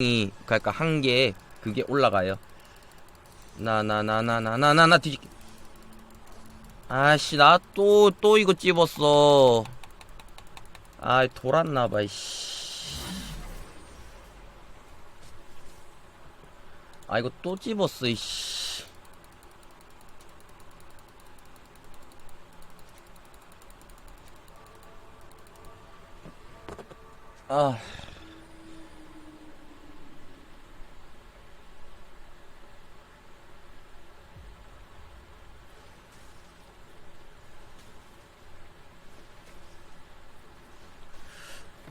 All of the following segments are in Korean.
이 그러니까 한 개 그게 올라가요. 나 나 나 나 나 나 나나 뒤집. 아씨 나 또또 또 이거 집었어. 아 돌았나 봐. 씨. 아 이거 또 집었어. 씨. 아.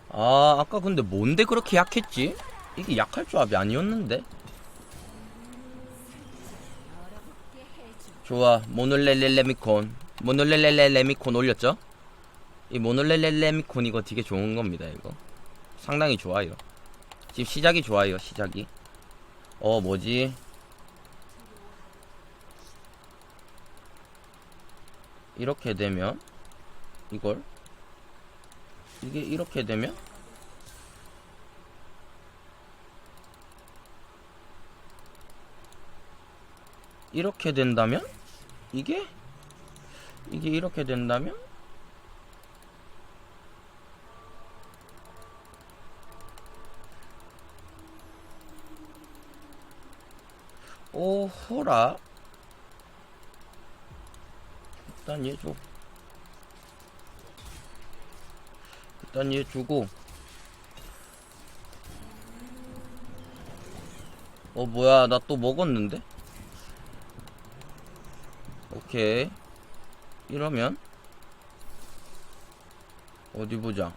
아, 아까 근데 뭔데 그렇게 약했지? 이게 약할 조합이 아니었는데? 좋아, 모놀렐렐레미콘. 모놀렐렐레미콘 올렸죠? 이 모놀렐렐레미콘 이거 되게 좋은 겁니다, 이거. 상당히 좋아요. 지금 시작이 좋아요, 시작이. 어, 뭐지? 이렇게 되면, 이걸, 이게 이렇게 되면? 이렇게 된다면? 이게? 이게 이렇게 된다면? 오호라. 일단 얘줘 일단 얘 주고 어 뭐야 나 또 먹었는데? 오케이. 이러면 어디 보자.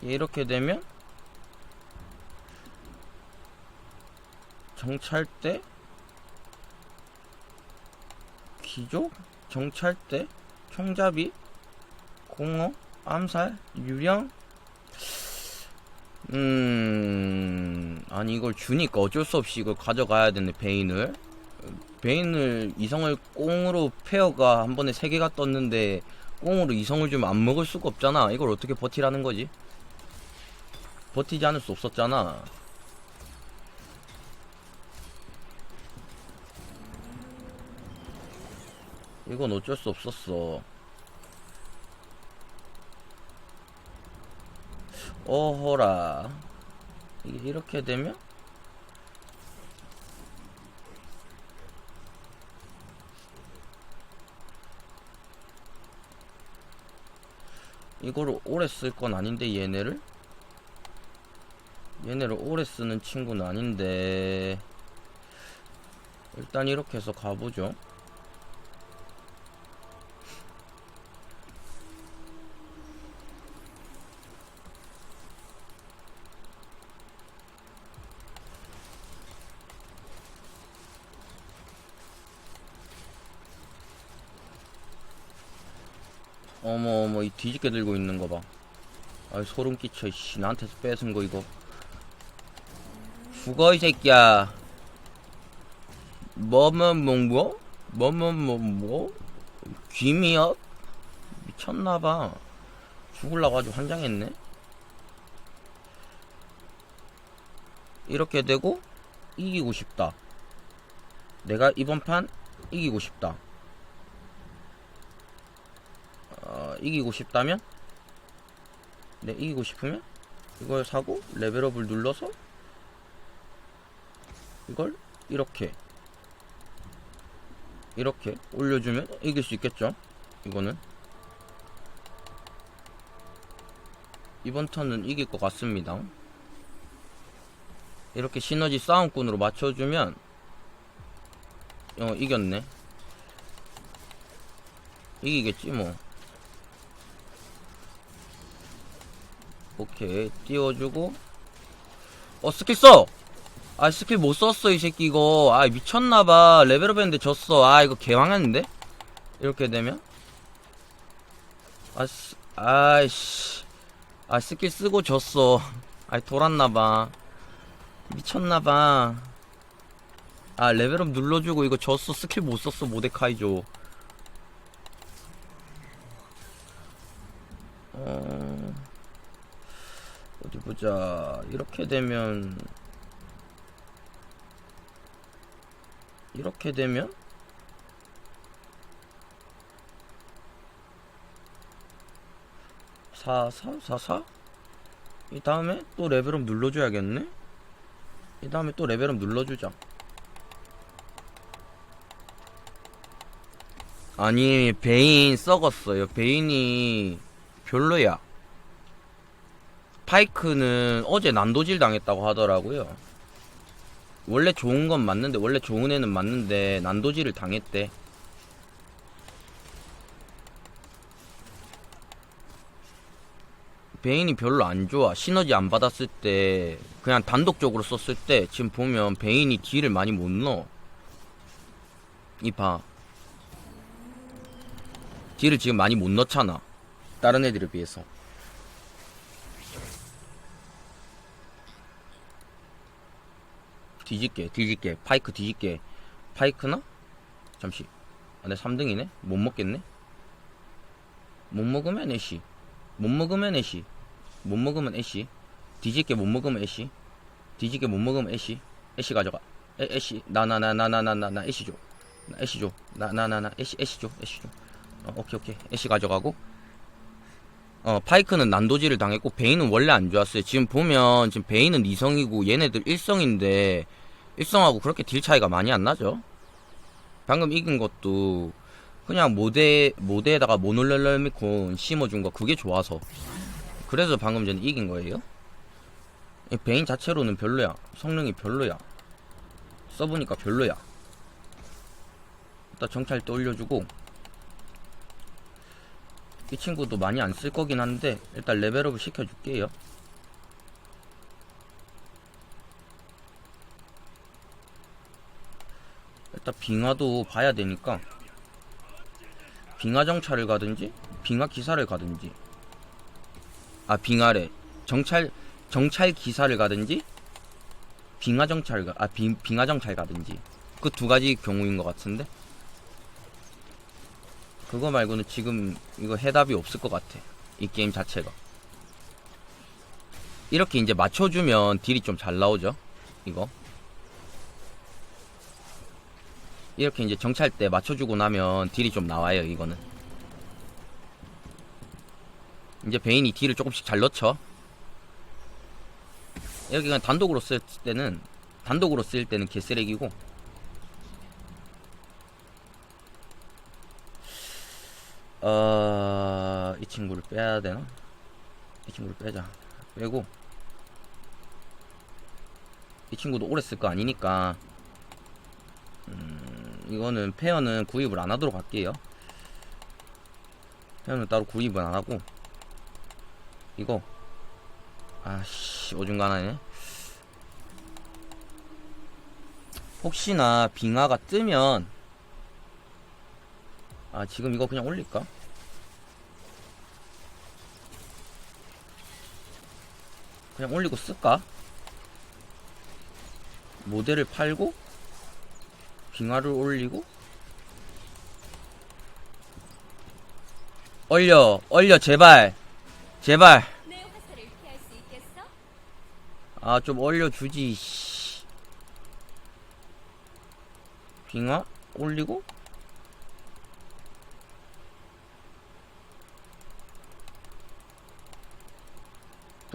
이렇게 되면 정찰대 기조? 정찰대? 총잡이? 공어 암살? 유령? 음 아니 이걸 주니까 어쩔 수 없이 이걸 가져가야 되네 베인을. 베인을 이성을 꽁으로 페어가 한 번에 세 개가 떴는데 꽁으로 이성을 주면 안 먹을 수가 없잖아. 이걸 어떻게 버티라는 거지? 버티지 않을 수 없었잖아 이건 어쩔 수 없었어. 어허라. 이렇게 되면? 이거를 오래 쓸 건 아닌데 얘네를? 얘네를 오래 쓰는 친구는 아닌데. 일단 이렇게 해서 가보죠 뒤집게 들고 있는 거 봐. 아 소름 끼쳐 씨 나한테서 뺏은 거 이거. 죽어 이 새끼야. 뭐뭐 뭐 뭐? 뭐뭐 뭐 뭐? 귀미야? 미쳤나봐. 죽을라고 아주 환장했네. 이렇게 되고 이기고 싶다. 내가 이번 판 이기고 싶다. 어, 이기고 싶다면? 네 이기고 싶으면? 이걸 사고 레벨업을 눌러서 이걸 이렇게 이렇게 올려주면 이길 수 있겠죠? 이거는. 이번 턴은 이길 것 같습니다. 이렇게 시너지 싸움꾼으로 맞춰주면 어 이겼네. 이기겠지 뭐 오케이 띄워주고. 어 스킬 써! 아 스킬 못 썼어 이 새끼 이거. 아 미쳤나봐. 레벨업 했는데 졌어. 아 이거 개망했는데? 이렇게 되면? 아씨 아이씨. 아 스킬 쓰고 졌어. 아이 돌았나봐. 미쳤나봐. 아 레벨업 눌러주고 이거 졌어. 스킬 못 썼어 모데카이죠 어, 어디 보자. 이렇게 되면, 이렇게 되면, 사, 사, 사, 사? 이 다음에 또 레벨업 눌러줘야겠네? 이 다음에 또 레벨업 눌러주자. 아니, 베인 썩었어요. 베인이 별로야. 파이크는 어제 난도질 당했다고 하더라고요. 원래 좋은 건 맞는데, 원래 좋은 애는 맞는데, 난도질을 당했대. 베인이 별로 안 좋아. 시너지 안 받았을 때, 그냥 단독적으로 썼을 때, 지금 보면 베인이 딜을 많이 못 넣어. 이 봐. 딜을 지금 많이 못 넣잖아. 다른 애들에 비해서. 뒤집게 뒤집게 파이크 뒤집게 파이크나? 잠시 아, 내 3등이네? 못 먹겠네? 못 먹으면 애쉬 못 먹으면 애쉬 못 먹으면 애쉬 뒤집게 못 먹으면 애쉬 뒤집게 못 먹으면 애쉬 애쉬 가져가 애, 애쉬 나 나 나 나 나 나 나 애쉬 줘 애쉬 줘나 나 나 나 애쉬 애쉬 줘 애쉬 줘 어, 오케이 오케이 애쉬 가져가고 어, 파이크는 난도질을 당했고, 베인은 원래 안 좋았어요. 지금 보면, 지금 베인은 2성이고, 얘네들 1성인데, 1성하고 그렇게 딜 차이가 많이 안 나죠? 방금 이긴 것도, 그냥 모대, 모대에다가 모놀렐레미콘 심어준 거, 그게 좋아서. 그래서 방금 전에 이긴 거예요. 이 베인 자체로는 별로야. 성능이 별로야. 써보니까 별로야. 일단 정찰 때 올려주고, 이 친구도 많이 안 쓸 거긴 한데 일단 레벨업을 시켜줄게요. 일단 빙하도 봐야 되니까 빙하 정찰을 가든지 빙하 기사를 가든지 아 빙하래 정찰 정찰 기사를 가든지 빙하 정찰 가, 아 빙, 빙하 정찰 가든지 그 두 가지 경우인 것 같은데 그거 말고는 지금 이거 해답이 없을 것 같아. 이 게임 자체가. 이렇게 이제 맞춰주면 딜이 좀 잘 나오죠. 이거. 이렇게 이제 정찰 때 맞춰주고 나면 딜이 좀 나와요. 이거는. 이제 베인이 딜을 조금씩 잘 넣죠. 그냥 단독으로 쓸 때는 단독으로 쓸 때는 개쓰레기고 어, 이 친구를 빼야 되나? 이 친구를 빼자. 빼고, 이 친구도 오래 쓸 거 아니니까, 음, 이거는 페어는 구입을 안 하도록 할게요. 페어는 따로 구입을 안 하고, 이거, 아씨, 오중간하네. 혹시나 빙하가 뜨면, 아 지금 이거 그냥 올릴까? 그냥 올리고 쓸까? 모델을 팔고 빙하를 올리고 얼려 얼려 제발 제발? 아 좀 얼려주지 씨. 빙하 올리고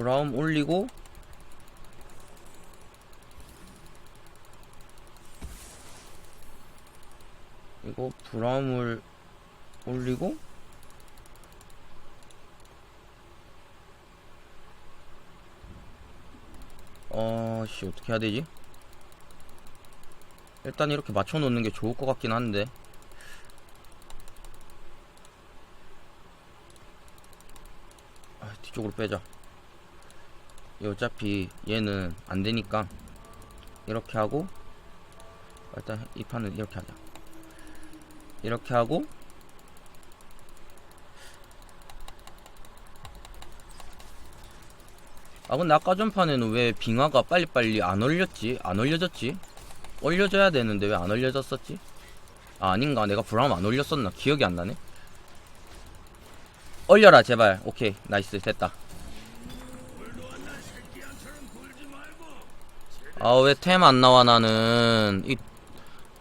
브라움 올리고 이거 브라움을 올리고 어씨 어떻게 해야 되지? 일단 이렇게 맞춰 놓는 게 좋을 것 같긴 한데 아, 뒤쪽으로 빼자 이 어차피 얘는 안 되니까 이렇게 하고 일단 이 판은 이렇게 하자 이렇게 하고 아 근데 아까 전판에는 왜 빙하가 빨리빨리 안 올렸지? 안 올려졌지? 올려줘야 되는데 왜 안 올려졌었지? 아 아닌가 내가 브라움 안 올렸었나? 기억이 안 나네 얼려라 제발 오케이 나이스 됐다 아 왜 템 안 나와 나는? 이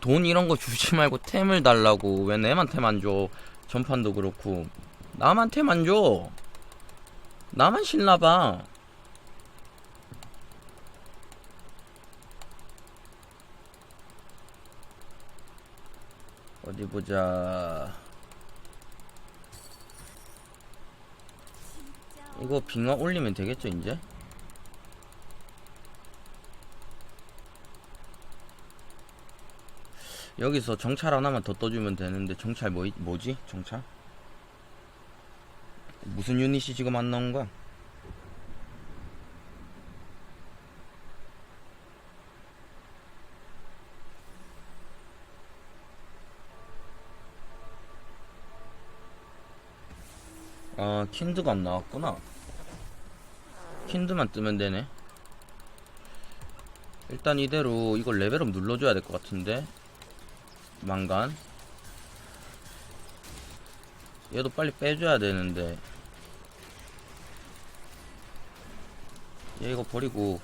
돈 이런 거 주지 말고 템을 달라고. 왜 내만 템 안 줘? 전판도 그렇고. 나만 템 안 줘. 나만 신나봐. 어디 보자. 이거 빙하 올리면 되겠죠 이제 여기서 정찰 하나만 더 떠주면 되는데 정찰 뭐, 뭐지? 정찰? 무슨 유닛이 지금 안 나온 거야? 아 킨드가 안 나왔구나. 킨드만 뜨면 되네. 일단 이대로 이걸 레벨업 눌러줘야 될 것 같은데 망간. 얘도 빨리 빼줘야 되는데. 얘 이거 버리고.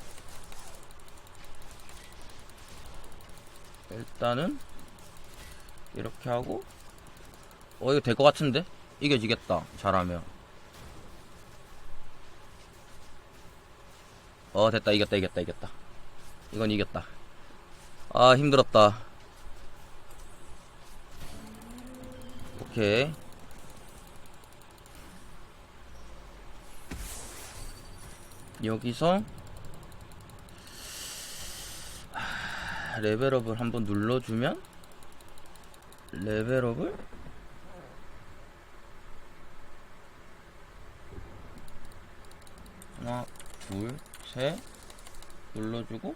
일단은 이렇게 하고. 어 이거 될 것 같은데? 이겨지겠다 잘하면. 어 됐다. 이겼다 이겼다 이겼다. 이건 이겼다. 아 힘들었다 오케이. 여기서 하, 레벨업을 한번 눌러주면 레벨업을 하나 둘셋 눌러주고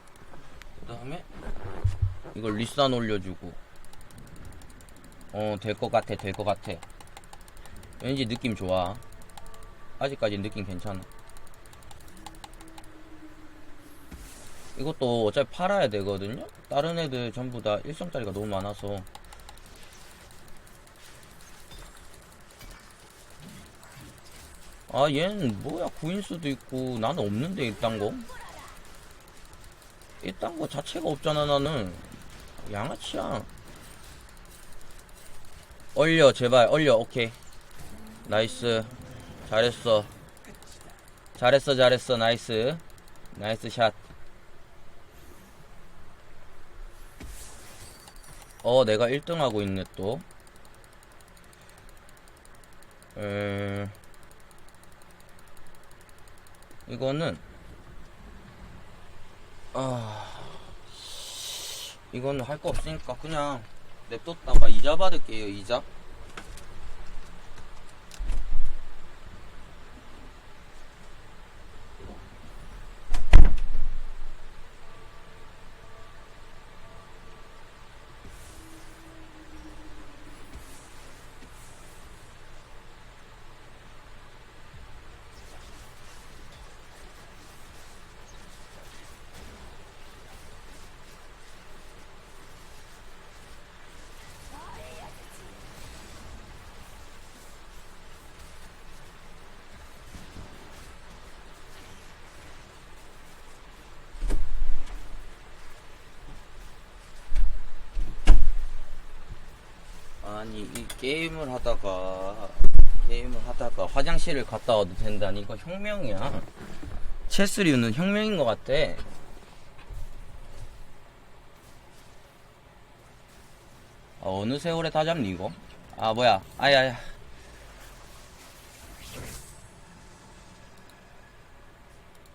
그 다음에 이걸 리산 올려주고 어 될 것 같아 될 것 같아. 왠지 느낌 좋아. 아직까지 느낌 괜찮아. 이것도 어차피 팔아야 되거든요? 다른 애들 전부 다 일성짜리가 너무 많아서. 아 얘는 뭐야? 구인수도 있고 나는 없는데 이딴 거? 이딴 거 자체가 없잖아 나는. 양아치야 얼려 제발 얼려. 오케이. 나이스. 잘했어. 잘했어 잘했어. 나이스. 나이스 샷. 어, 내가 1등 하고 있네, 또. 에... 이거는, 아, 이거는 할 거 없으니까 그냥 냅뒀다가 이자 받을게요, 이자. 아니 이 게임을 하다가 게임을 하다가 화장실을 갔다 와도 된다니 이거 혁명이야. 체스류는 혁명인 것 같아. 아, 어느 세월에 다 잡니 이거? 아 뭐야. 아야야.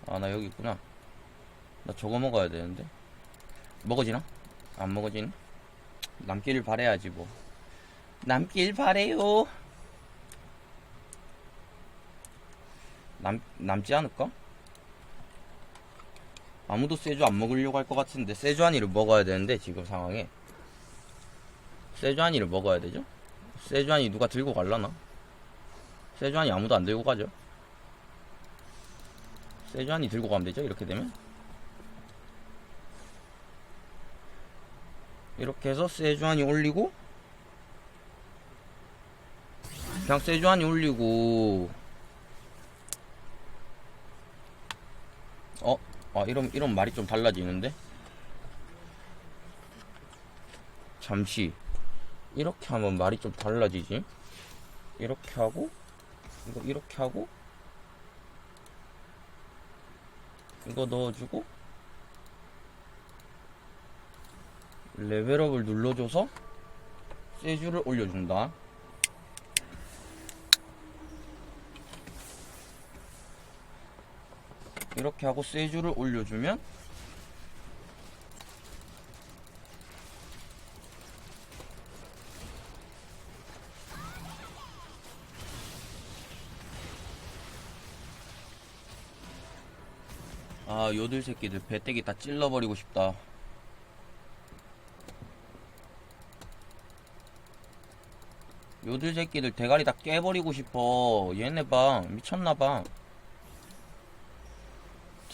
아 나 여기 있구나. 나 저거 먹어야 되는데. 먹어지나? 안 먹어지니? 남기를 바래야지 뭐 남길 바래요. 남 남지 않을까? 아무도 세주 안 먹으려고 할 것 같은데 세주안이를 먹어야 되는데 지금 상황에 세주안이를 먹어야 되죠? 세주안이 누가 들고 갈라나? 세주안이 아무도 안 들고 가죠? 세주안이 들고 가면 되죠? 이렇게 되면 이렇게 해서 세주안이 올리고 그냥 세주안이 올리고. 어? 아 이런 이런 말이 좀 달라지는데? 잠시. 이렇게 하면 말이 좀 달라지지? 이렇게 하고 이거 이렇게 하고 이거 넣어주고 레벨업을 눌러줘서 세주를 올려준다 이렇게 하고 세주를 올려주면 아 요들 새끼들 배때기 다 찔러버리고 싶다. 요들 새끼들 대가리 다 깨버리고 싶어. 얘네 봐. 미쳤나봐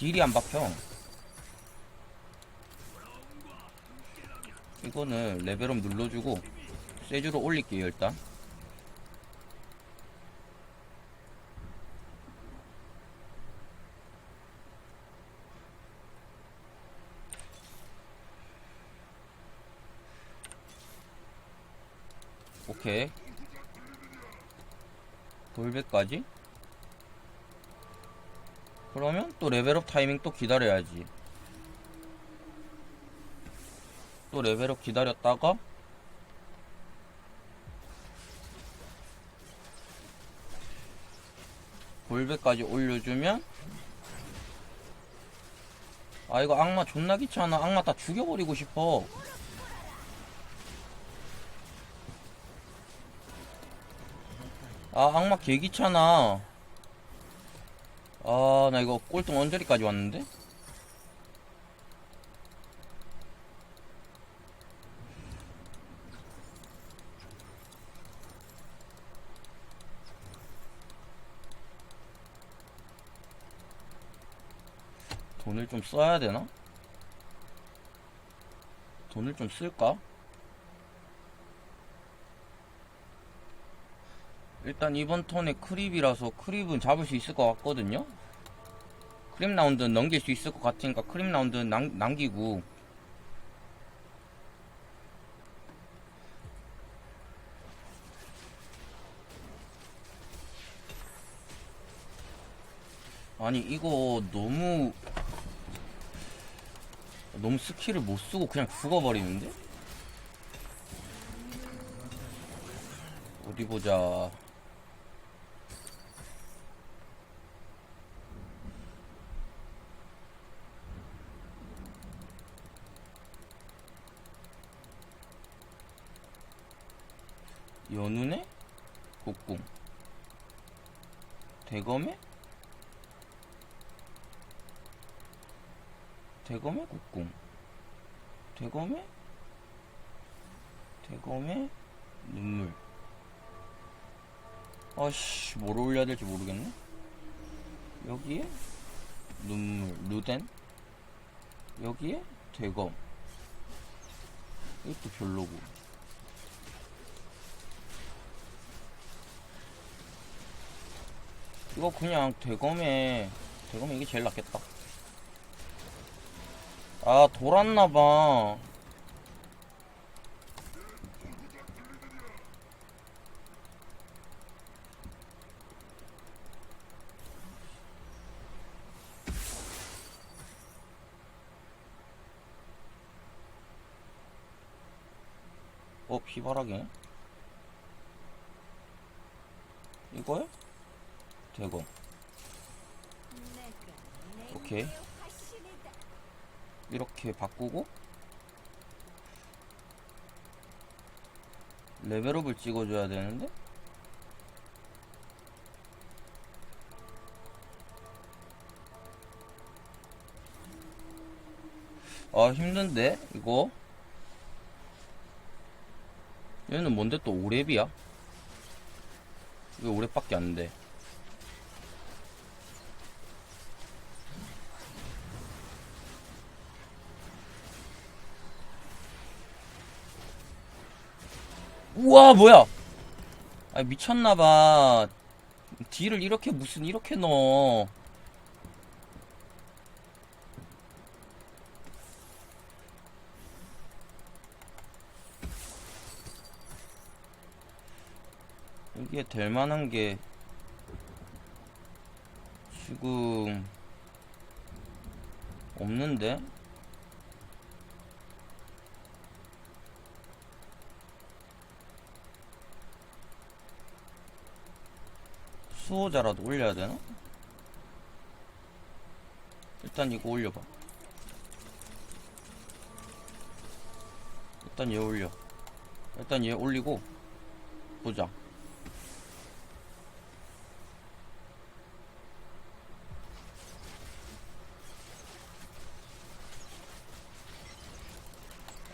딜이 안 박혀. 이거는 레벨업 눌러주고 세주로 올릴게요 일단. 오케이. 돌배까지 그러면 또 레벨업 타이밍 또 기다려야지. 또 레벨업 기다렸다가 골배까지 올려주면 아 이거 악마 존나 귀찮아. 악마 다 죽여버리고 싶어. 아 악마 개 귀찮아 아 나 이거 꼴등 언저리까지 왔는데 돈을 좀 써야 되나? 돈을 좀 쓸까? 일단 이번 턴에 크립이라서 크립은 잡을 수 있을 것 같거든요? 크립 라운드는 넘길 수 있을 것 같으니까 크립 라운드는 남, 남기고 아니 이거 너무 너무 스킬을 못 쓰고 그냥 죽어버리는데? 어디 보자. 연운의 곡궁. 대검의? 대검의 곡궁. 대검의? 대검의 눈물. 아씨 뭘 올려야 될지 모르겠네. 여기에 눈물 루덴. 여기에 대검. 이것도 별로고 이거 그냥 대검에 대검에 이게 제일 낫겠다. 아 돌았나봐. 어 피바라기네? 이거야? 대검 오케이. 이렇게 바꾸고 레벨업을 찍어줘야 되는데 아 힘든데 이거 얘는 뭔데 또 5렙이야? 왜 5렙밖에 안 돼? 우와 뭐야? 아 미쳤나봐. 딜을 이렇게 무슨 이렇게 넣어. 이게 될 만한 게 지금 없는데? 수호자라도 올려야 되나? 일단 이거 올려봐. 일단 얘 올려. 일단 얘 올리고 보자.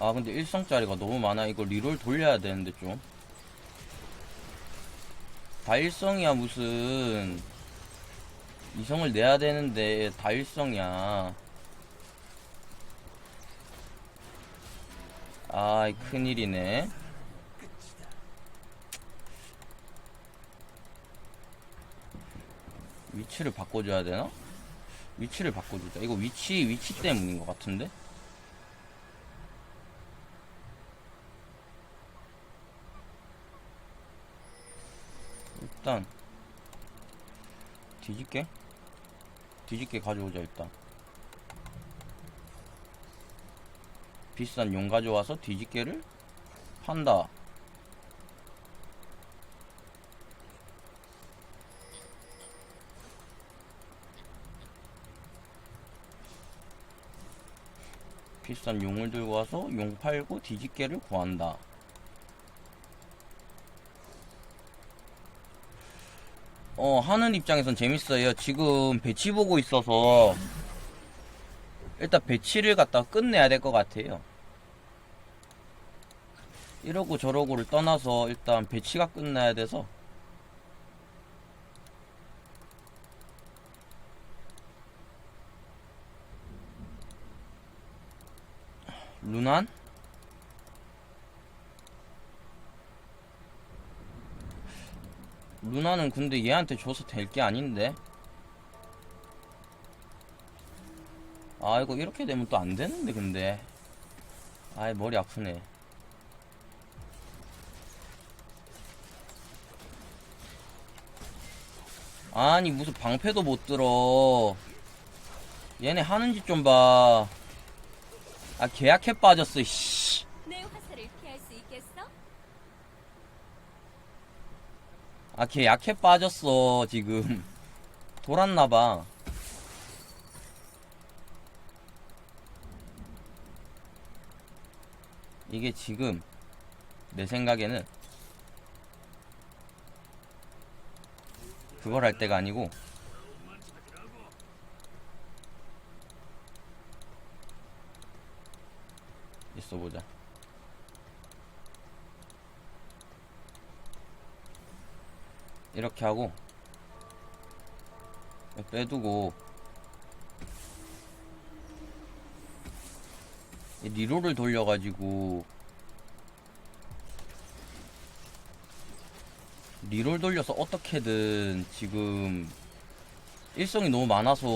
아 근데 일성짜리가 너무 많아 이거 리롤 돌려야 되는데 좀 다일성이야 무슨. 이성을 내야 되는데 다일성이야. 아이 큰일이네. 위치를 바꿔줘야 되나? 위치를 바꿔주자. 이거 위치 위치 때문인 것 같은데 일단 뒤집게? 뒤집게 가져오자 일단. 비싼 용 가져와서 뒤집개를 판다. 비싼 용을 들고 와서 용 팔고 뒤집개를 구한다 어, 하는 입장에선 재밌어요. 지금 배치 보고 있어서 일단 배치를 갖다 끝내야 될 것 같아요. 이러고 저러고를 떠나서 일단 배치가 끝나야 돼서 루난? 루나는 근데 얘한테 줘서 될 게 아닌데. 아, 이거 이렇게 되면 또 안 되는데, 근데. 아이, 머리 아프네. 아니, 무슨 방패도 못 들어. 얘네 하는 짓 좀 봐. 아, 계약해 빠졌어, 씨. 내 화살을 피할 수 있겠어? 아, 걔 약해 빠졌어, 지금. 돌았나봐. 이게 지금, 내 생각에는, 그걸 할 때가 아니고, 있어 보자. 이렇게 하고 빼두고 이 리롤을 돌려가지고 리롤 돌려서 어떻게든 지금 일성이 너무 많아서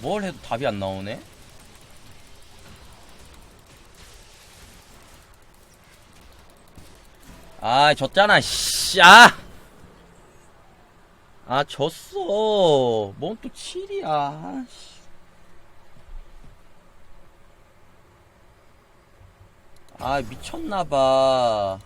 뭘 해도 답이 안 나오네 아 졌잖아 씨 아! 아, 졌어. 뭔 또 7이야. 아, 미쳤나봐.